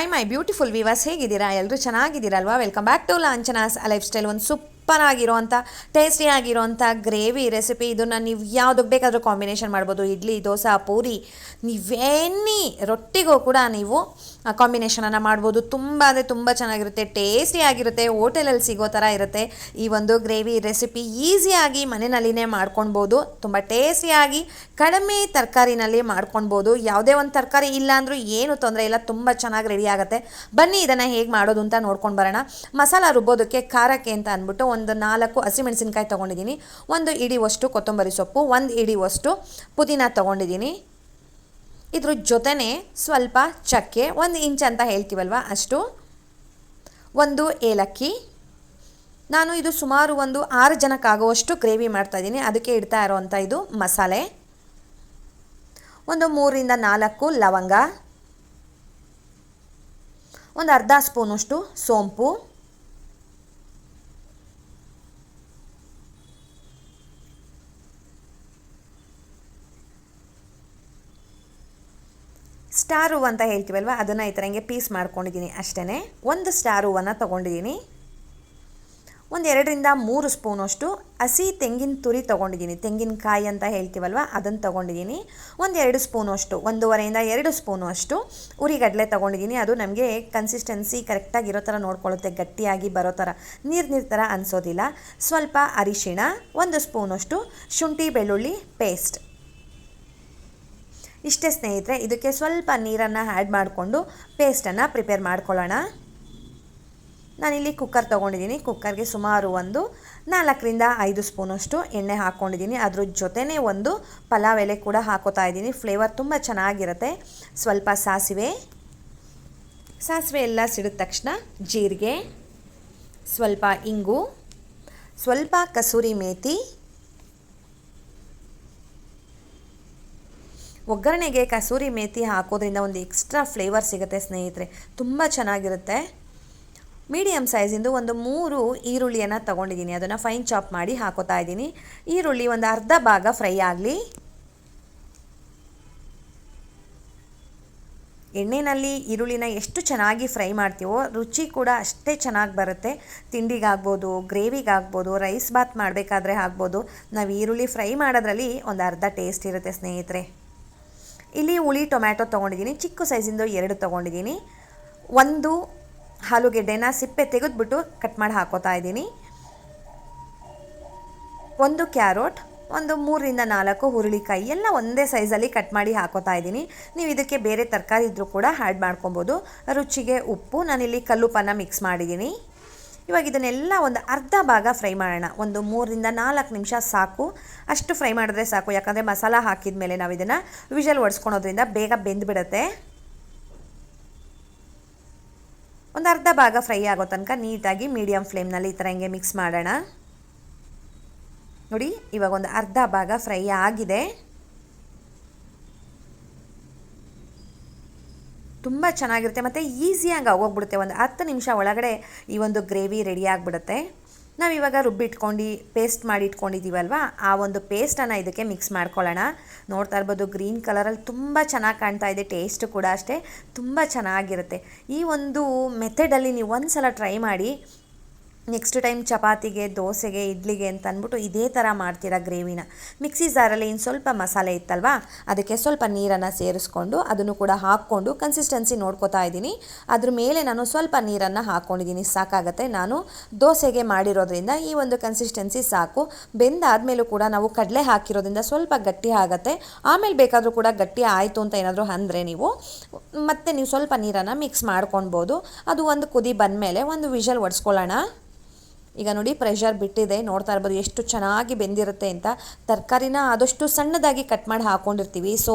I my beautiful viewers ಹೇಗಿದ್ದೀರಾ? ಎಲ್ಲರೂ ಚೆನ್ನಾಗಿದ್ದೀರಲ್ವಾ? Welcome back to ಲಾಂಚನಾಸ್ lifestyle ಒಂದು ಸೂಪರ್ ಆಗಿರೋಂಥ ಟೇಸ್ಟಿ ಆಗಿರೋಂಥ ಗ್ರೇವಿ ರೆಸಿಪಿ ಇದನ್ನು ನೀವು ಯಾವುದಕ್ಕೆ ಬೇಕಾದರೂ ಕಾಂಬಿನೇಷನ್ ಮಾಡ್ಬೋದು. ಇಡ್ಲಿ, ದೋಸೆ, ಪೂರಿ, ನೀವೇನಿ ರೊಟ್ಟಿಗೂ ಕೂಡ ನೀವು ಕಾಂಬಿನೇಷನನ್ನು ಮಾಡ್ಬೋದು. ತುಂಬ ಅಂದರೆ ತುಂಬ ಚೆನ್ನಾಗಿರುತ್ತೆ. ಟೇಸ್ಟಿ ಆಗಿರುತ್ತೆ. ಹೋಟೆಲಲ್ಲಿ ಸಿಗೋ ಥರ ಇರುತ್ತೆ. ಈ ಒಂದು ಗ್ರೇವಿ ರೆಸಿಪಿ ಈಸಿಯಾಗಿ ಮನೆಯಲ್ಲಿನೇ ಮಾಡ್ಕೊಳ್ಬೋದು ತುಂಬ ಟೇಸ್ಟಿಯಾಗಿ ಕಡಿಮೆ ತರಕಾರಿನಲ್ಲಿ ಮಾಡ್ಕೊಳ್ಬೋದು ಯಾವುದೇ ಒಂದು ತರಕಾರಿ ಇಲ್ಲ ಅಂದರೂ ಏನು ತೊಂದರೆ ಇಲ್ಲ. ತುಂಬ ಚೆನ್ನಾಗಿ ರೆಡಿ ಆಗುತ್ತೆ. ಬನ್ನಿ ಇದನ್ನು ಹೇಗೆ ಮಾಡೋದು ಅಂತ ನೋಡ್ಕೊಂಡು ಬರೋಣ. ಮಸಾಲ ರುಬ್ಬೋದಕ್ಕೆ ಖಾರಕ್ಕೆ ಅಂತ ಅಂದ್ಬಿಟ್ಟು ಒಂದು ನಾಲ್ಕು ಹಸಿಮೆಣಸಿನ್ಕಾಯಿ ತೊಗೊಂಡಿದ್ದೀನಿ. ಒಂದು ಇಡಿವಷ್ಟು ಕೊತ್ತಂಬರಿ ಸೊಪ್ಪು, ಒಂದು ಇಡಿವಷ್ಟು ಪುದೀನ ತೊಗೊಂಡಿದ್ದೀನಿ. ಇದ್ರ ಜೊತೆನೇ ಸ್ವಲ್ಪ ಚಕ್ಕೆ, ಒಂದು ಇಂಚ್ ಅಂತ ಹೇಳ್ತೀವಲ್ವ ಅಷ್ಟು. ಒಂದು ಏಲಕ್ಕಿ. ನಾನು ಇದು ಸುಮಾರು ಒಂದು ಆರು ಜನಕ್ಕಾಗುವಷ್ಟು ಗ್ರೇವಿ ಮಾಡ್ತಾಯಿದ್ದೀನಿ ಅದಕ್ಕೆ ಇಡ್ತಾ ಇರೋವಂಥ ಇದು ಮಸಾಲೆ. ಒಂದು ಮೂರಿಂದ ನಾಲ್ಕು ಲವಂಗ. ಒಂದು ಅರ್ಧ ಸ್ಪೂನಷ್ಟು ಸೋಂಪು. ಸ್ಟಾರ್ ಅಂತ ಹೇಳ್ತೀವಲ್ವ? ಅದನ್ನು ಈ ಥರ ಹಿಂಗೆ ಪೀಸ್ ಮಾಡ್ಕೊಂಡಿದ್ದೀನಿ ಅಷ್ಟೇ ಒಂದು ಸ್ಟಾರ್ ಹೂವನ್ನು ತೊಗೊಂಡಿದ್ದೀನಿ. ಒಂದು ಎರಡರಿಂದ ಮೂರು ಸ್ಪೂನಷ್ಟು ಹಸಿ ತೆಂಗಿನ ತುರಿ ತೊಗೊಂಡಿದ್ದೀನಿ. ತೆಂಗಿನಕಾಯಿ ಅಂತ ಹೇಳ್ತೀವಲ್ವ? ಅದನ್ನು ತೊಗೊಂಡಿದ್ದೀನಿ. ಒಂದು ಎರಡು ಸ್ಪೂನಷ್ಟು ಒಂದೂವರೆಯಿಂದ ಎರಡು ಸ್ಪೂನು ಅಷ್ಟು ಉರಿಗಡಲೆ ತೊಗೊಂಡಿದ್ದೀನಿ. ಅದು ನಮಗೆ ಕನ್ಸಿಸ್ಟೆನ್ಸಿ ಕರೆಕ್ಟಾಗಿ ಇರೋ ಥರ ನೋಡ್ಕೊಳ್ಳುತ್ತೆ, ಗಟ್ಟಿಯಾಗಿ ಬರೋ ಥರ. ನೀರು ನೀರು ಥರ ಅನಿಸೋದಿಲ್ಲ. ಸ್ವಲ್ಪ ಅರಿಶಿಣ, ಒಂದು ಸ್ಪೂನಷ್ಟು ಶುಂಠಿ ಬೆಳ್ಳುಳ್ಳಿ ಪೇಸ್ಟ್ ಇಷ್ಟೇ ಸ್ನೇಹಿತರೆ, ಇದಕ್ಕೆ ಸ್ವಲ್ಪ ನೀರನ್ನು ಆ್ಯಡ್ ಮಾಡಿಕೊಂಡು ಪೇಸ್ಟನ್ನು ಪ್ರಿಪೇರ್ ಮಾಡ್ಕೊಳ್ಳೋಣ. ನಾನಿಲ್ಲಿ ಕುಕ್ಕರ್ ತೊಗೊಂಡಿದ್ದೀನಿ. ಕುಕ್ಕರ್ಗೆ ಸುಮಾರು ಒಂದು ನಾಲ್ಕರಿಂದ ಐದು ಸ್ಪೂನಷ್ಟು ಎಣ್ಣೆ ಹಾಕ್ಕೊಂಡಿದ್ದೀನಿ. ಅದ್ರ ಜೊತೆನೇ ಒಂದು ಪಲಾವ್ ಎಲೆ ಕೂಡ ಹಾಕೋತಾ ಇದ್ದೀನಿ. ಫ್ಲೇವರ್ ತುಂಬ ಚೆನ್ನಾಗಿರುತ್ತೆ. ಸ್ವಲ್ಪ ಸಾಸಿವೆ. ಸಾಸಿವೆ ಎಲ್ಲ ಸಿಡಿದ ತಕ್ಷಣ ಜೀರಿಗೆ, ಸ್ವಲ್ಪ ಇಂಗು, ಸ್ವಲ್ಪ ಕಸೂರಿ ಮೇಥಿ ಒಗ್ಗರಣೆಗೆ ಕಸೂರಿ ಮೇತಿ ಹಾಕೋದ್ರಿಂದ ಒಂದು ಎಕ್ಸ್ಟ್ರಾ ಫ್ಲೇವರ್ ಸಿಗುತ್ತೆ ಸ್ನೇಹಿತರೆ. ತುಂಬ ಚೆನ್ನಾಗಿರುತ್ತೆ. ಮೀಡಿಯಮ್ ಸೈಜಿಂದು ಒಂದು ಮೂರು ಈರುಳ್ಳಿಯನ್ನು ತೊಗೊಂಡಿದ್ದೀನಿ. ಅದನ್ನು ಫೈನ್ ಚಾಪ್ ಮಾಡಿ ಹಾಕೋತಾ ಇದ್ದೀನಿ. ಈರುಳ್ಳಿ ಒಂದು ಅರ್ಧ ಭಾಗ ಫ್ರೈ ಆಗಲಿ. ಎಣ್ಣೆಯಲ್ಲಿ ಈರುಳ್ಳಿನ ಎಷ್ಟು ಚೆನ್ನಾಗಿ ಫ್ರೈ ಮಾಡ್ತೀವೋ, ರುಚಿ ಕೂಡ ಅಷ್ಟೇ ಚೆನ್ನಾಗಿ ಬರುತ್ತೆ. ತಿಂಡಿಗಾಗ್ಬೋದು, ಗ್ರೇವಿಗಾಗ್ಬೋದು ರೈಸ್ ಬಾತ್ ಮಾಡಬೇಕಾದ್ರೆ ಆಗ್ಬೋದು. ನಾವು ಈರುಳ್ಳಿ ಫ್ರೈ ಮಾಡೋದ್ರಲ್ಲಿ ಒಂದು ಅರ್ಧ ಟೇಸ್ಟ್ ಇರುತ್ತೆ ಸ್ನೇಹಿತರೆ. ಇಲ್ಲಿ ಹುಳಿ ಟೊಮ್ಯಾಟೊ ತೊಗೊಂಡಿದ್ದೀನಿ. ಚಿಕ್ಕ ಸೈಜಿಂದು ಎರಡು ತೊಗೊಂಡಿದ್ದೀನಿ. ಒಂದು ಆಲೂಗೆಡ್ಡೆನ ಸಿಪ್ಪೆ ತೆಗೆದುಬಿಟ್ಟು ಕಟ್ ಮಾಡಿ ಹಾಕೋತಾ ಇದ್ದೀನಿ. ಒಂದು ಕ್ಯಾರೋಟ್, ಒಂದು ಮೂರರಿಂದ ನಾಲ್ಕು ಹುರುಳಿಕಾಯಿ, ಎಲ್ಲ ಒಂದೇ ಸೈಜಲ್ಲಿ ಕಟ್ ಮಾಡಿ ಹಾಕೋತಾ ಇದ್ದೀನಿ. ನೀವು ಇದಕ್ಕೆ ಬೇರೆ ತರಕಾರಿ ಇದ್ದರೂ ಕೂಡ ಆ್ಯಡ್ ಮಾಡ್ಕೊಬೋದು. ರುಚಿಗೆ ಉಪ್ಪು, ನಾನಿಲ್ಲಿ ಕಲ್ಲುಪ್ಪನ್ನು ಮಿಕ್ಸ್ ಮಾಡಿದ್ದೀನಿ. ಇವಾಗ ಇದನ್ನೆಲ್ಲ ಒಂದು ಅರ್ಧ ಭಾಗ ಫ್ರೈ ಮಾಡೋಣ. ಒಂದು ಮೂರರಿಂದ ನಾಲ್ಕು ನಿಮಿಷ ಸಾಕು. ಅಷ್ಟು ಫ್ರೈ ಮಾಡಿದ್ರೆ ಸಾಕು. ಯಾಕಂದರೆ ಮಸಾಲ ಹಾಕಿದ ಮೇಲೆ ನಾವು ಇದನ್ನು ವಿಷಲ್ ಒಡ್ಸ್ಕೊಳೋದ್ರಿಂದ ಬೇಗ ಬೆಂದುಬಿಡುತ್ತೆ. ಒಂದು ಅರ್ಧ ಭಾಗ ಫ್ರೈ ಆಗೋ ತನಕ ನೀಟಾಗಿ ಮೀಡಿಯಮ್ ಫ್ಲೇಮ್ನಲ್ಲಿ ಈ ಥರ ಹಿಂಗೆ ಮಿಕ್ಸ್ ಮಾಡೋಣ. ನೋಡಿ, ಇವಾಗ ಒಂದು ಅರ್ಧ ಭಾಗ ಫ್ರೈ ಆಗಿದೆ. ತುಂಬ ಚೆನ್ನಾಗಿರುತ್ತೆ. ಮತ್ತು ಈಸಿಯಾಗಿ ಆಗೋಗ್ಬಿಡುತ್ತೆ. ಒಂದು ಹತ್ತು ನಿಮಿಷ ಒಳಗಡೆ ಈ ಒಂದು ಗ್ರೇವಿ ರೆಡಿ ಆಗಿಬಿಡುತ್ತೆ. ನಾವು ಇವಾಗ ರುಬ್ಬಿಟ್ಕೊಂಡು ಪೇಸ್ಟ್ ಮಾಡಿ ಇಟ್ಕೊಂಡಿದ್ದೀವಲ್ವ ಆ ಒಂದು ಪೇಸ್ಟನ್ನು ಇದಕ್ಕೆ ಮಿಕ್ಸ್ ಮಾಡ್ಕೊಳ್ಳೋಣ. ನೋಡ್ತಾ ಇರ್ಬೋದು ಗ್ರೀನ್ ಕಲರಲ್ಲಿ ತುಂಬ ಚೆನ್ನಾಗಿ ಕಾಣ್ತಾ ಇದೆ. ಟೇಸ್ಟ್ ಕೂಡ ಅಷ್ಟೇ. ತುಂಬ ಚೆನ್ನಾಗಿರುತ್ತೆ. ಈ ಒಂದು ಮೆಥಡಲ್ಲಿ ನೀವು ಒಂದು ಸಲ ಟ್ರೈ ಮಾಡಿ ನೆಕ್ಸ್ಟ್ ಟೈಮ್ ಚಪಾತಿಗೆ, ದೋಸೆಗೆ, ಇಡ್ಲಿಗೆ ಅಂತ ಅಂದ್ಬಿಟ್ಟು ಇದೇ ಥರ ಮಾಡ್ತೀರಾ ಗ್ರೇವಿನ. ಮಿಕ್ಸಿ ಜಾರಲ್ಲಿ ಇನ್ನು ಸ್ವಲ್ಪ ಮಸಾಲೆ ಇತ್ತಲ್ವಾ? ಅದಕ್ಕೆ ಸ್ವಲ್ಪ ನೀರನ್ನು ಸೇರಿಸ್ಕೊಂಡು ಅದನ್ನು ಕೂಡ ಹಾಕ್ಕೊಂಡು ಕನ್ಸಿಸ್ಟೆನ್ಸಿ ನೋಡ್ಕೋತಾ ಇದ್ದೀನಿ. ಅದ್ರ ಮೇಲೆ ನಾನು ಸ್ವಲ್ಪ ನೀರನ್ನು ಹಾಕ್ಕೊಂಡಿದ್ದೀನಿ ಸಾಕಾಗತ್ತೆ. ನಾನು ದೋಸೆಗೆ ಮಾಡಿರೋದ್ರಿಂದ ಈ ಒಂದು ಕನ್ಸಿಸ್ಟೆನ್ಸಿ ಸಾಕು. ಬೆಂದಾದಮೇಲೂ ಕೂಡ ನಾವು ಕಡಲೆ ಹಾಕಿರೋದ್ರಿಂದ ಸ್ವಲ್ಪ ಗಟ್ಟಿ ಆಗುತ್ತೆ. ಆಮೇಲೆ ಬೇಕಾದರೂ ಕೂಡ ಗಟ್ಟಿ ಆಯಿತು ಅಂತ ಏನಾದರೂ ಅಂದರೆ ನೀವು, ಮತ್ತೆ ನೀವು ಸ್ವಲ್ಪ ನೀರನ್ನು ಮಿಕ್ಸ್ ಮಾಡ್ಕೊಳ್ಬೋದು ಅದು ಒಂದು ಕುದಿ ಬಂದಮೇಲೆ ಒಂದು ವಿಷಲ್ ಒಡ್ಸ್ಕೊಳ್ಳೋಣ. ಈಗ ನೋಡಿ ಪ್ರೆಷರ್ ಬಿಟ್ಟಿದೆ, ನೋಡ್ತಾ ಇರ್ಬೋದು ಎಷ್ಟು ಚೆನ್ನಾಗಿ ಬೆಂದಿರುತ್ತೆ ಅಂತ. ತರಕಾರಿನ ಆದಷ್ಟು ಸಣ್ಣದಾಗಿ ಕಟ್ ಮಾಡಿ ಹಾಕ್ಕೊಂಡಿರ್ತೀವಿ ಸೊ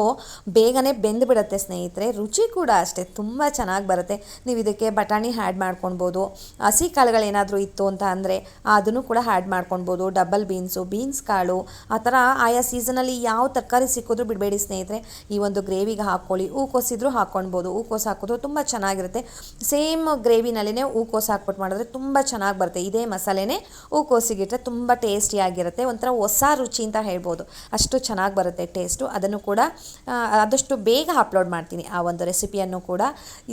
ಬೇಗನೆ ಬೆಂದುಬಿಡುತ್ತೆ ಸ್ನೇಹಿತರೆ. ರುಚಿ ಕೂಡ ಅಷ್ಟೇ, ತುಂಬ ಚೆನ್ನಾಗಿ ಬರುತ್ತೆ. ನೀವು ಇದಕ್ಕೆ ಬಟಾಣಿ ಹ್ಯಾಡ್ ಮಾಡ್ಕೊಳ್ಬೋದು ಹಸಿ ಕಾಳುಗಳೇನಾದರೂ ಇತ್ತು ಅಂತ ಅಂದರೆ ಅದನ್ನು ಕೂಡ ಹ್ಯಾಡ್ ಮಾಡ್ಕೊಳ್ಬೋದು ಡಬಲ್ ಬೀನ್ಸು ಬೀನ್ಸ್ ಕಾಳು, ಆ ಥರ ಆಯಾ ಸೀಸನಲ್ಲಿ ಯಾವ ತರಕಾರಿ ಸಿಕ್ಕಿದ್ರೂ ಬಿಡಬೇಡಿ ಸ್ನೇಹಿತರೆ. ಈ ಒಂದು ಗ್ರೇವಿಗೆ ಹಾಕ್ಕೊಳ್ಳಿ. ಹೂಕೋಸಿದ್ರೂ ಹಾಕ್ಕೊಳ್ಬೋದು ಹೂಕೋಸು ಹಾಕಿದ್ರು ತುಂಬ ಚೆನ್ನಾಗಿರುತ್ತೆ. ಸೇಮ್ ಗ್ರೇವಿನಲ್ಲಿನೇ ಹೂಕೋಸು ಹಾಕ್ಬಿಟ್ಟು ಮಾಡಿದ್ರೆ ತುಂಬ ಚೆನ್ನಾಗಿ ಬರುತ್ತೆ. ಇದೇ ಮಸಾಲೆ ಮಸಾಲೆನೇ ಹೂಕೋಸಿಗಿಟ್ರೆ ತುಂಬ ಟೇಸ್ಟಿಯಾಗಿರುತ್ತೆ ಒಂಥರ ಹೊಸ ರುಚಿ ಅಂತ ಹೇಳ್ಬೋದು. ಅಷ್ಟು ಚೆನ್ನಾಗಿ ಬರುತ್ತೆ ಟೇಸ್ಟು ಅದನ್ನು ಕೂಡ ಆದಷ್ಟು ಬೇಗ ಅಪ್ಲೋಡ್ ಮಾಡ್ತೀನಿ ಆ ಒಂದು ರೆಸಿಪಿಯನ್ನು ಕೂಡ.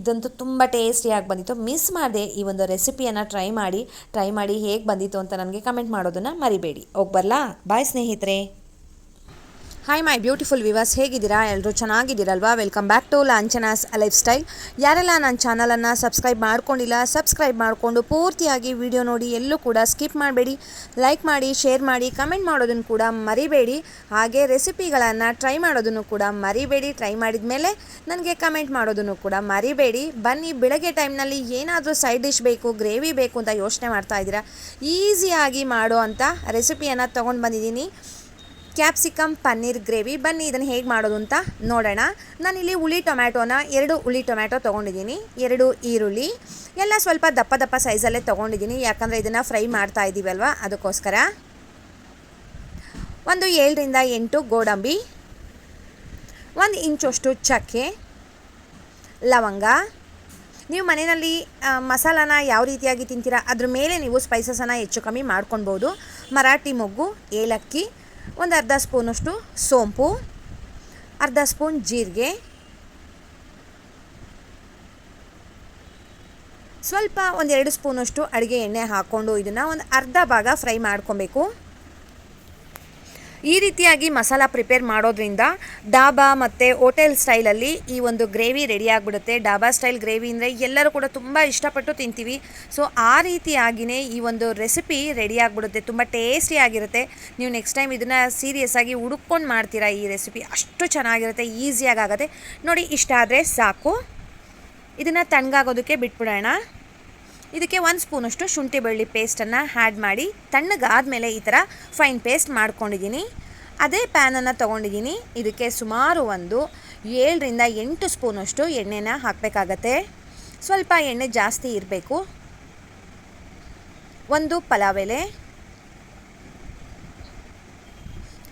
ಇದಂತೂ ತುಂಬ ಟೇಸ್ಟಿಯಾಗಿ ಬಂದಿತ್ತು. ಮಿಸ್ ಮಾಡಿದೆ ಈ ಒಂದು ರೆಸಿಪಿಯನ್ನು ಟ್ರೈ ಮಾಡಿ ಟ್ರೈ ಮಾಡಿ ಹೇಗೆ ಬಂದಿತ್ತು ಅಂತ ನನಗೆ ಕಮೆಂಟ್ ಮಾಡೋದನ್ನು ಮರಿಬೇಡಿ. ಹೋಗಿ ಬರಲಾ? ಬಾಯ್ ಸ್ನೇಹಿತರೆ. ಹಾಯ್ ಮೈ ಬ್ಯೂಟಿಫುಲ್ ವಿವರ್ಸ್ ಹೇಗಿದ್ದೀರಾ? ಎಲ್ಲರೂ ಚೆನ್ನಾಗಿದ್ದೀರಲ್ವಾ? Welcome back to ಲಾಂಚನಾಸ್ lifestyle ಯಾರೆಲ್ಲ ನನ್ನ ಚಾನಲನ್ನು ಸಬ್ಸ್ಕ್ರೈಬ್ ಮಾಡ್ಕೊಂಡಿಲ್ಲ ಸಬ್ಸ್ಕ್ರೈಬ್ ಮಾಡಿಕೊಂಡು ಪೂರ್ತಿಯಾಗಿ ವಿಡಿಯೋ ನೋಡಿ, ಎಲ್ಲೂ ಕೂಡ ಸ್ಕಿಪ್ ಮಾಡಬೇಡಿ. ಲೈಕ್ ಮಾಡಿ ಶೇರ್ ಮಾಡಿ ಕಮೆಂಟ್ ಮಾಡೋದನ್ನು ಕೂಡ ಮರಿಬೇಡಿ. ಹಾಗೆ ರೆಸಿಪಿಗಳನ್ನು ಟ್ರೈ ಮಾಡೋದನ್ನು ಕೂಡ ಮರಿಬೇಡಿ. ಟ್ರೈ ಮಾಡಿದ ಮೇಲೆ ನನಗೆ ಕಮೆಂಟ್ ಮಾಡೋದನ್ನು ಕೂಡ ಮರಿಬೇಡಿ. ಬನ್ನಿ, ಬೆಳಗ್ಗೆ ಟೈಮ್ನಲ್ಲಿ ಏನಾದರೂ ಸೈಡ್ ಡಿಶ್ ಬೇಕು ಗ್ರೇವಿ ಬೇಕು ಅಂತ ಯೋಚನೆ ಮಾಡ್ತಾ ಇದ್ದೀರಾ? ಈಸಿಯಾಗಿ ಮಾಡೋ ಅಂಥ ರೆಸಿಪಿಯನ್ನು ತೊಗೊಂಡು ಬಂದಿದ್ದೀನಿ. Capsicum, paneer, gravy. ಬನ್ನಿ, ಇದನ್ನು ಹೇಗೆ ಮಾಡೋದು ಅಂತ ನೋಡೋಣ. ನಾನಿಲ್ಲಿ ಹುಳಿ ಟೊಮ್ಯಾಟೋನ ಎರಡು ಹುಳಿ ಟೊಮ್ಯಾಟೊ ತೊಗೊಂಡಿದ್ದೀನಿ. ಎರಡು ಈರುಳ್ಳಿ. ಎಲ್ಲ ಸ್ವಲ್ಪ ದಪ್ಪ ದಪ್ಪ ಸೈಜಲ್ಲೇ ತೊಗೊಂಡಿದ್ದೀನಿ. ಯಾಕಂದರೆ ಇದನ್ನು ಫ್ರೈ ಮಾಡ್ತಾ ಇದ್ದೀವಲ್ವ ಅದಕ್ಕೋಸ್ಕರ. ಒಂದು ಏಳರಿಂದ ಎಂಟು ಗೋಡಂಬಿ. ಒಂದು ಇಂಚಷ್ಟು ಚಕ್ಕೆ. ಲವಂಗ. ನೀವು ಮನೆಯಲ್ಲಿ ಮಸಾಲನ ಯಾವ ರೀತಿಯಾಗಿ ತಿಂತೀರಾ? ಅದ್ರ ಮೇಲೆ ನೀವು ಸ್ಪೈಸಸನ್ನು ಹೆಚ್ಚು ಕಮ್ಮಿ ಮಾಡ್ಕೊಳ್ಬೋದು. ಮರಾಠಿ ಮೊಗ್ಗು, ಏಲಕ್ಕಿ ಒಂದು ಅರ್ಧ ಸ್ಪೂನಷ್ಟು ಸೋಂಪು, ಅರ್ಧ ಸ್ಪೂನ್ ಜೀರಿಗೆ. ಸ್ವಲ್ಪ ಒಂದೆರಡು ಸ್ಪೂನಷ್ಟು ಅಡುಗೆ ಎಣ್ಣೆ ಹಾಕ್ಕೊಂಡು ಇದನ್ನು ಒಂದು ಅರ್ಧ ಭಾಗ ಫ್ರೈ ಮಾಡ್ಕೊಬೇಕು. ಈ ರೀತಿಯಾಗಿ ಮಸಾಲ ಪ್ರಿಪೇರ್ ಮಾಡೋದ್ರಿಂದ ಡಾಬಾ ಮತ್ತು ಹೋಟೆಲ್ ಸ್ಟೈಲಲ್ಲಿ ಈ ಒಂದು ಗ್ರೇವಿ ರೆಡಿ ಆಗಿಬಿಡುತ್ತೆ. ಡಾಬಾ ಸ್ಟೈಲ್ ಗ್ರೇವಿ ಅಂದರೆ ಎಲ್ಲರೂ ಕೂಡ ತುಂಬ ಇಷ್ಟಪಟ್ಟು ತಿಂತೀವಿ. ಸೊ, ಆ ರೀತಿಯಾಗಿಯೇ ಈ ಒಂದು ರೆಸಿಪಿ ರೆಡಿ ಆಗಿಬಿಡುತ್ತೆ. ತುಂಬ ಟೇಸ್ಟಿಯಾಗಿರುತ್ತೆ ನೀವು ನೆಕ್ಸ್ಟ್ ಟೈಮ್ ಇದನ್ನು ಸೀರಿಯಸ್ ಆಗಿ ಹುಡುಕೊಂಡು ಮಾಡ್ತೀರಾ ಈ ರೆಸಿಪಿ, ಅಷ್ಟು ಚೆನ್ನಾಗಿರುತ್ತೆ, ಈಸಿಯಾಗಿ ಆಗುತ್ತೆ. ನೋಡಿ, ಇಷ್ಟ ಆದರೆ ಸಾಕು. ಇದನ್ನು ತಣ್ಣಗಾಗೋದಕ್ಕೆ ಬಿಟ್ಬಿಡೋಣ. ಇದಕ್ಕೆ ಒಂದು ಸ್ಪೂನಷ್ಟು ಶುಂಠಿ ಬೆಳ್ಳಿ ಪೇಸ್ಟನ್ನು ಆ್ಯಡ್ ಮಾಡಿ ತಣ್ಣಗಾದ ಮೇಲೆ ಈ ಥರ ಫೈನ್ ಪೇಸ್ಟ್ ಮಾಡ್ಕೊಂಡಿದ್ದೀನಿ. ಅದೇ ಪ್ಯಾನನ್ನು ತೊಗೊಂಡಿದ್ದೀನಿ. ಇದಕ್ಕೆ ಸುಮಾರು ಒಂದು ಏಳರಿಂದ ಎಂಟು ಸ್ಪೂನಷ್ಟು ಎಣ್ಣೆನ ಹಾಕಬೇಕಾಗತ್ತೆ. ಸ್ವಲ್ಪ ಎಣ್ಣೆ ಜಾಸ್ತಿ ಇರಬೇಕು. ಒಂದು ಪಲಾವ್ ಎಲೆ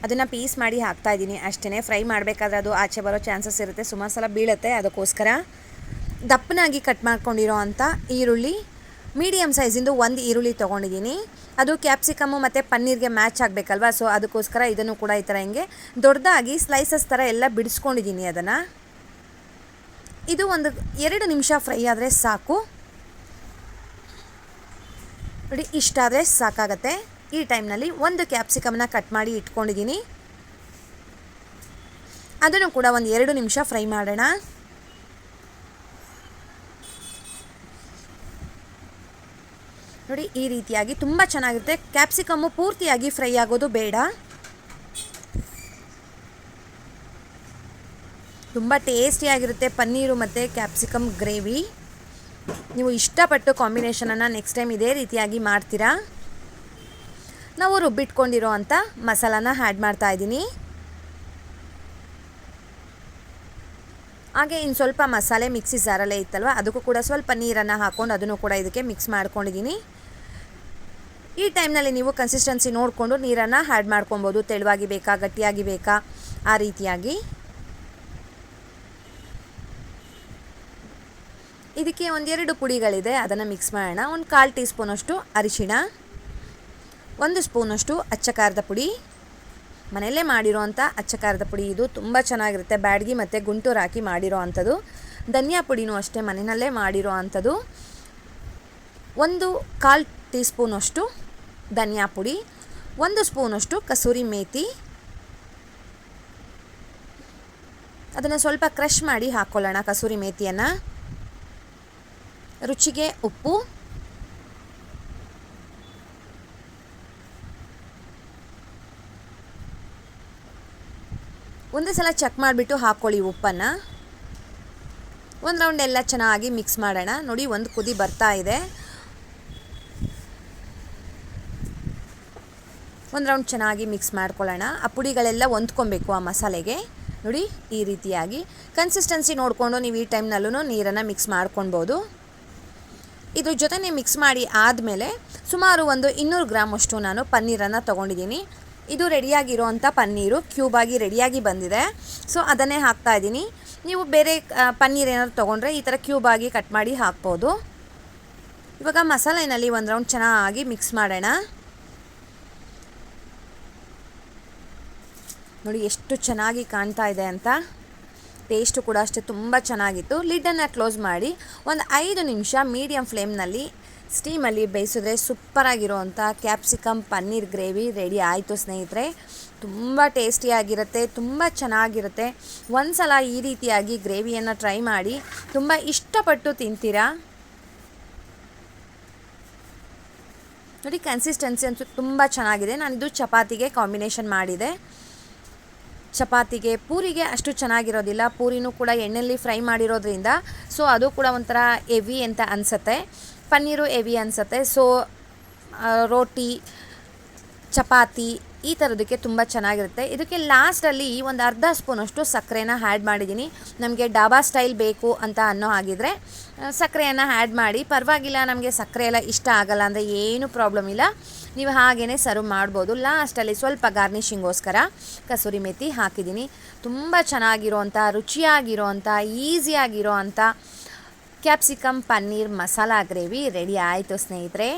ಅದನ್ನು ಪೀಸ್ ಮಾಡಿ ಹಾಕ್ತಾ ಇದ್ದೀನಿ. ಅಷ್ಟೇ ಫ್ರೈ ಮಾಡಬೇಕಾದ್ರೆ ಅದು ಆಚೆ ಬರೋ ಚಾನ್ಸಸ್ ಇರುತ್ತೆ. ಸುಮಾರು ಸಲ ಬೀಳುತ್ತೆ ಅದಕ್ಕೋಸ್ಕರ. ದಪ್ಪನಾಗಿ ಕಟ್ ಮಾಡ್ಕೊಂಡಿರೋ ಅಂಥ ಈರುಳ್ಳಿ ಮೀಡಿಯಮ್ ಸೈಜಿಂದು ಒಂದು ಈರುಳ್ಳಿ ತೊಗೊಂಡಿದ್ದೀನಿ ಅದು ಕ್ಯಾಪ್ಸಿಕಮ್ಮು ಮತ್ತು ಪನ್ನೀರ್ಗೆ ಮ್ಯಾಚ್ ಆಗಬೇಕಲ್ವಾ? ಸೊ ಅದಕ್ಕೋಸ್ಕರ ಇದನ್ನು ಕೂಡ ಈ ಥರ ಹಿಂಗೆ ದೊಡ್ಡದಾಗಿ ಸ್ಲೈಸಸ್ ಥರ ಎಲ್ಲ ಬಿಡಿಸ್ಕೊಂಡಿದ್ದೀನಿ ಅದನ್ನು. ಇದು ಒಂದು ಎರಡು ನಿಮಿಷ ಫ್ರೈ ಆದರೆ ಸಾಕು. ನೋಡಿ ಇಷ್ಟಾದರೆ ಸಾಕಾಗತ್ತೆ. ಈ ಟೈಮ್ನಲ್ಲಿ ಒಂದು ಕ್ಯಾಪ್ಸಿಕಮ್ನ ಕಟ್ ಮಾಡಿ ಇಟ್ಕೊಂಡಿದ್ದೀನಿ ಅದನ್ನು ಕೂಡ ಒಂದು ಎರಡು ನಿಮಿಷ ಫ್ರೈ ಮಾಡೋಣ. ನೋಡಿ, ಈ ರೀತಿಯಾಗಿ ತುಂಬ ಚೆನ್ನಾಗಿರುತ್ತೆ. ಕ್ಯಾಪ್ಸಿಕಮ್ಮು ಪೂರ್ತಿಯಾಗಿ ಫ್ರೈ ಆಗೋದು ಬೇಡ. ತುಂಬ ಟೇಸ್ಟಿಯಾಗಿರುತ್ತೆ ಪನ್ನೀರು ಮತ್ತು ಕ್ಯಾಪ್ಸಿಕಮ್ ಗ್ರೇವಿ. ನೀವು ಇಷ್ಟಪಟ್ಟು ಕಾಂಬಿನೇಷನನ್ನು ನೆಕ್ಸ್ಟ್ ಟೈಮ್ ಇದೇ ರೀತಿಯಾಗಿ ಮಾಡ್ತೀರಾ? ನಾವು ರುಬ್ಬಿಟ್ಕೊಂಡಿರೋ ಅಂಥ ಮಸಾಲಾನ ಆ್ಯಡ್ ಮಾಡ್ತಾ ಇದ್ದೀನಿ. ಹಾಗೆ ಇನ್ನು ಸ್ವಲ್ಪ ಮಸಾಲೆ ಮಿಕ್ಸಿ ಜಾರಲ್ಲೇ ಇತ್ತಲ್ವ, ಅದಕ್ಕೂ ಕೂಡ ಸ್ವಲ್ಪ ನೀರನ್ನು ಹಾಕ್ಕೊಂಡು ಅದನ್ನು ಕೂಡ ಇದಕ್ಕೆ ಮಿಕ್ಸ್ ಮಾಡ್ಕೊಂಡಿದ್ದೀನಿ. ಈ ಟೈಮ್ನಲ್ಲಿ ನೀವು ಕನ್ಸಿಸ್ಟೆನ್ಸಿ ನೋಡಿಕೊಂಡು ನೀರನ್ನು ಆ್ಯಡ್ ಮಾಡ್ಕೊಬೋದು. ತೆಳುವಾಗಿ ಬೇಕಾ, ಗಟ್ಟಿಯಾಗಿ ಬೇಕಾ? ಆ ರೀತಿಯಾಗಿ. ಇದಕ್ಕೆ ಒಂದೆರಡು ಪುಡಿಗಳಿದೆ. ಅದನ್ನು ಮಿಕ್ಸ್ ಮಾಡೋಣ. ಒಂದು ಕಾಲು ಟೀ ಸ್ಪೂನಷ್ಟು ಅರಿಶಿಣ. ಒಂದು ಸ್ಪೂನಷ್ಟು ಅಚ್ಚ ಖಾರದ ಪುಡಿ. ಮನೆಯಲ್ಲೇ ಮಾಡಿರೋ ಅಂಥ ಅಚ್ಚ ಖಾರದ ಪುಡಿ ಇದು ತುಂಬ ಚೆನ್ನಾಗಿರುತ್ತೆ. ಬ್ಯಾಡ್ಗಿ ಮತ್ತು ಗುಂಟೂರು ಹಾಕಿ ಮಾಡಿರೋ ಅಂಥದ್ದು. ಧನಿಯಾ ಪುಡಿನೂ ಅಷ್ಟೇ ಮನೆಯಲ್ಲೇ ಮಾಡಿರೋ ಅಂಥದ್ದು. ಒಂದು ಕಾಲು ಟೀ ಸ್ಪೂನಷ್ಟು ಧನಿಯಾ ಪುಡಿ, ಒಂದು ಸ್ಪೂನಷ್ಟು ಕಸೂರಿ ಮೇಥಿ ಅದನ್ನು ಸ್ವಲ್ಪ ಕ್ರಷ್ ಮಾಡಿ ಹಾಕ್ಕೊಳ್ಳೋಣ ಕಸೂರಿ ಮೇಥಿಯನ್ನು ರುಚಿಗೆ ಉಪ್ಪು. ಒಂದೇ ಸಲ ಚೆಕ್ ಮಾಡಿಬಿಟ್ಟು ಹಾಕ್ಕೊಳ್ಳಿ ಉಪ್ಪನ್ನು. ಒಂದು ರೌಂಡ್ ಎಲ್ಲ ಚೆನ್ನಾಗಿ ಮಿಕ್ಸ್ ಮಾಡೋಣ. ನೋಡಿ, ಒಂದು ಕುದಿ ಬರ್ತಾ ಇದೆ. ಒಂದು ರೌಂಡ್ ಚೆನ್ನಾಗಿ ಮಿಕ್ಸ್ ಮಾಡ್ಕೊಳ್ಳೋಣ. ಆ ಪುಡಿಗಳೆಲ್ಲ ಹೊಂದ್ಕೊಬೇಕು ಆ ಮಸಾಲೆಗೆ. ನೋಡಿ, ಈ ರೀತಿಯಾಗಿ. ಕನ್ಸಿಸ್ಟೆನ್ಸಿ ನೋಡಿಕೊಂಡು ನೀವು ಈ ಟೈಮ್ನಲ್ಲೂ ನೀರನ್ನು ಮಿಕ್ಸ್ ಮಾಡ್ಕೊಳ್ಬೋದು. ಇದ್ರ ಜೊತೆ ಮಿಕ್ಸ್ ಮಾಡಿ ಆದಮೇಲೆ ಸುಮಾರು ಒಂದು ಇನ್ನೂರು ಗ್ರಾಮ್ ಅಷ್ಟು ನಾನು ಪನ್ನೀರನ್ನು ತೊಗೊಂಡಿದ್ದೀನಿ. ಇದು ರೆಡಿಯಾಗಿರೋವಂಥ ಪನ್ನೀರು ಕ್ಯೂಬಾಗಿ ರೆಡಿಯಾಗಿ ಬಂದಿದೆ. ಸೊ ಅದನ್ನೇ ಹಾಕ್ತಾ ಇದ್ದೀನಿ. ನೀವು ಬೇರೆ ಪನ್ನೀರ್ ಏನಾದ್ರು ತೊಗೊಂಡ್ರೆ ಈ ಥರ ಕ್ಯೂಬಾಗಿ ಕಟ್ ಮಾಡಿ ಹಾಕ್ಬೋದು. ಇವಾಗ ಮಸಾಲೆನಲ್ಲಿ ಒಂದು ರೌಂಡ್ ಚೆನ್ನಾಗಿ ಮಿಕ್ಸ್ ಮಾಡೋಣ. ನೋಡಿ ಎಷ್ಟು ಚೆನ್ನಾಗಿ ಕಾಣ್ತಾ ಇದೆ ಅಂತ. ಟೇಸ್ಟು ಕೂಡ ಅಷ್ಟೇ ತುಂಬ ಚೆನ್ನಾಗಿತ್ತು. ಲಿಡ್ಡನ್ನು ಕ್ಲೋಸ್ ಮಾಡಿ ಒಂದು ಐದು ನಿಮಿಷ ಮೀಡಿಯಮ್ ಫ್ಲೇಮ್ನಲ್ಲಿ ಸ್ಟೀಮಲ್ಲಿ ಬೇಯಿಸಿದ್ರೆ ಸೂಪರಾಗಿರೋವಂಥ ಕ್ಯಾಪ್ಸಿಕಮ್ ಪನ್ನೀರ್ ಗ್ರೇವಿ ರೆಡಿ ಆಯಿತು ಸ್ನೇಹಿತರೆ. ತುಂಬ ಟೇಸ್ಟಿಯಾಗಿರುತ್ತೆ ತುಂಬ ಚೆನ್ನಾಗಿರುತ್ತೆ. ಒಂದು ಸಲ ಈ ರೀತಿಯಾಗಿ ಗ್ರೇವಿಯನ್ನು ಟ್ರೈ ಮಾಡಿ ತುಂಬ ಇಷ್ಟಪಟ್ಟು ತಿಂತೀರಾ? ನೋಡಿ ಕನ್ಸಿಸ್ಟೆನ್ಸಿ ಅಂತೂ ತುಂಬ ಚೆನ್ನಾಗಿದೆ. ನಾನಿದು ಚಪಾತಿಗೆ ಕಾಂಬಿನೇಷನ್ ಮಾಡಿದೆ. ಚಪಾತಿಗೆ, ಪೂರಿಗೆ ಅಷ್ಟು ಚೆನ್ನಾಗಿರೋದಿಲ್ಲ. ಪೂರಿನೂ ಕೂಡ ಎಣ್ಣೆಯಲ್ಲಿ ಫ್ರೈ ಮಾಡಿರೋದ್ರಿಂದ ಸೊ ಅದು ಕೂಡ ಒಂಥರ ಎವಿ ಅಂತ ಅನಿಸುತ್ತೆ. ಪನ್ನೀರು ಎವಿ ಅನಿಸುತ್ತೆ. ಸೊ ರೋಟಿ, ಚಪಾತಿ ಈ ಥರದಕ್ಕೆ ತುಂಬ ಚೆನ್ನಾಗಿರುತ್ತೆ. ಇದಕ್ಕೆ ಲಾಸ್ಟಲ್ಲಿ ಒಂದು ಅರ್ಧ ಸ್ಪೂನಷ್ಟು ಸಕ್ಕರೆನ ಆ್ಯಡ್ ಮಾಡಿದ್ದೀನಿ. ನಮಗೆ ಡಾಬಾ ಸ್ಟೈಲ್ ಬೇಕು ಅಂತ ಅನ್ನೋ ಹಾಗಿದ್ರೆ ಸಕ್ಕರೆಯನ್ನು ಆ್ಯಡ್ ಮಾಡಿ. ಪರವಾಗಿಲ್ಲ, ನಮಗೆ ಸಕ್ಕರೆ ಎಲ್ಲ ಇಷ್ಟ ಆಗಲ್ಲ ಅಂದರೆ ಏನೂ ಪ್ರಾಬ್ಲಮ್ ಇಲ್ಲ. ನೀವು ಹಾಗೇ ಸರ್ವ್ ಮಾಡ್ಬೋದು. ಲಾಸ್ಟಲ್ಲಿ ಸ್ವಲ್ಪ ಗಾರ್ನಿಷಿಂಗೋಸ್ಕರ ಕಸೂರಿ ಮೆಥಿ ಹಾಕಿದ್ದೀನಿ. ತುಂಬ ಚೆನ್ನಾಗಿರೋವಂಥ ರುಚಿಯಾಗಿರೋವಂಥ ಈಸಿಯಾಗಿರೋ ಅಂಥ capsicum paneer masala gravy ready ಆಯಿತು ಸ್ನೇಹಿತರೆ.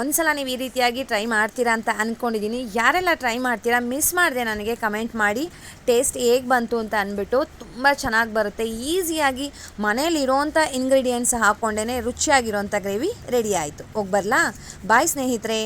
ಒಂದು ಸಲ ನೀವು ಈ ರೀತಿಯಾಗಿ ಟ್ರೈ ಮಾಡ್ತೀರಾ ಅಂತ ಅಂದ್ಕೊಂಡಿದ್ದೀನಿ ಯಾರೆಲ್ಲ ಟ್ರೈ ಮಾಡ್ತೀರಾ, ಮಿಸ್ ಮಾಡಿದೆ ನನಗೆ ಕಮೆಂಟ್ ಮಾಡಿ. ಟೇಸ್ಟ್ ಹೇಗೆ ಬಂತು ಅಂತ ಅಂದ್ಬಿಟ್ಟು ತುಂಬ ಚೆನ್ನಾಗಿ ಬರುತ್ತೆ. ಈಸಿಯಾಗಿ ಮನೇಲಿರೋಂಥ ಇಂಗ್ರೀಡಿಯೆಂಟ್ಸ್ ಹಾಕ್ಕೊಂಡೇ ರುಚಿಯಾಗಿರೋಂಥ ಗ್ರೇವಿ ರೆಡಿ ಆಯಿತು. ಹೋಗಿ ಬರಲಾ? ಬಾಯ್ ಸ್ನೇಹಿತರೆ.